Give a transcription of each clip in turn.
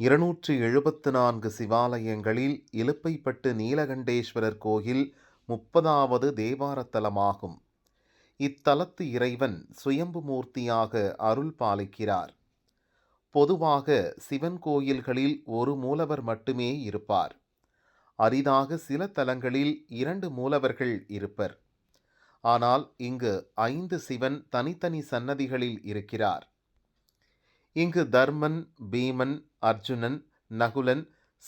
இருநூற்றி எழுபத்து நான்கு சிவாலயங்களில் இலுப்பைப்பட்டு நீலகண்டேஸ்வரர் கோயில் முப்பதாவது தேவாரத்தலமாகும். இத்தலத்து இறைவன் சுயம்பு மூர்த்தியாக அருள் பாலிக்கிறார். பொதுவாக சிவன் கோயில்களில் ஒரு மூலவர் மட்டுமே இருப்பார். அரிதாக சில தலங்களில் இரண்டு மூலவர்கள் இருப்பர். ஆனால் இங்கு ஐந்து சிவன் தனித்தனி சன்னதிகளில் இருக்கிறார். இங்கு தர்மன் பீமன் அர்ஜுனன் நகுலன்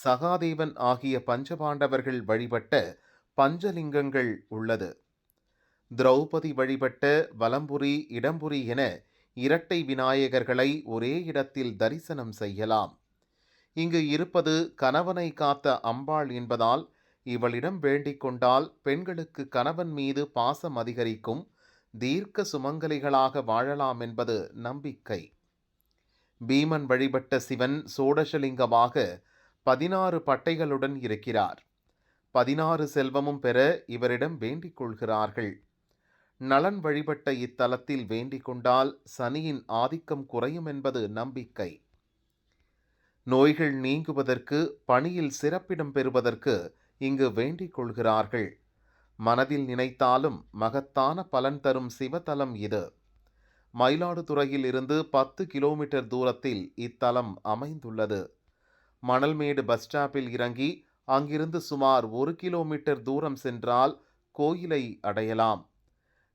சகாதேவன் ஆகிய பஞ்சபாண்டவர்கள் வழிபட்ட பஞ்சலிங்கங்கள் உள்ளது. திரௌபதி வழிபட்ட வலம்புரி இடம்புரி என இரட்டை விநாயகர்களை ஒரே இடத்தில் தரிசனம் செய்யலாம். இங்கு இருப்பது கணவனை காத்த அம்பாள் என்பதால் இவளிடம் வேண்டிக் கொண்டால் பெண்களுக்கு கணவன் மீது பாசம் அதிகரிக்கும் தீர்க்க சுமங்கலிகளாக வாழலாம் என்பது நம்பிக்கை. பீமன் வழிபட்ட சிவன் சோடசலிங்கமாக பதினாறு பட்டைகளுடன் இருக்கிறார். பதினாறு செல்வமும் பெற இவரிடம் வேண்டிக் கொள்கிறார்கள். நலன் வழிபட்ட இத்தலத்தில் வேண்டிக் கொண்டால் சனியின் ஆதிக்கம் குறையும் என்பது நம்பிக்கை. நோய்கள் நீங்குவதற்கு பணியில் சிறப்பிடம் பெறுவதற்கு இங்கு வேண்டிக் கொள்கிறார்கள். மனதில் நினைத்தாலும் மகத்தான பலன் தரும் சிவத்தலம் இது. மயிலாடுதுறையில் இருந்து பத்து கிலோமீட்டர் தூரத்தில் இத்தலம் அமைந்துள்ளது. மணல்மேடு பஸ் ஸ்டாப்பில் இறங்கி அங்கிருந்து சுமார் ஒரு கிலோமீட்டர் தூரம் சென்றால் கோயிலை அடையலாம்.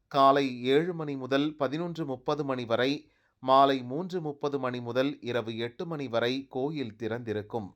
காலை ஏழு மணி முதல் பதினொன்று முப்பது மணி வரை மாலை மூன்று முப்பது மணி முதல் இரவு எட்டு மணி வரை கோயில் திறந்திருக்கும்.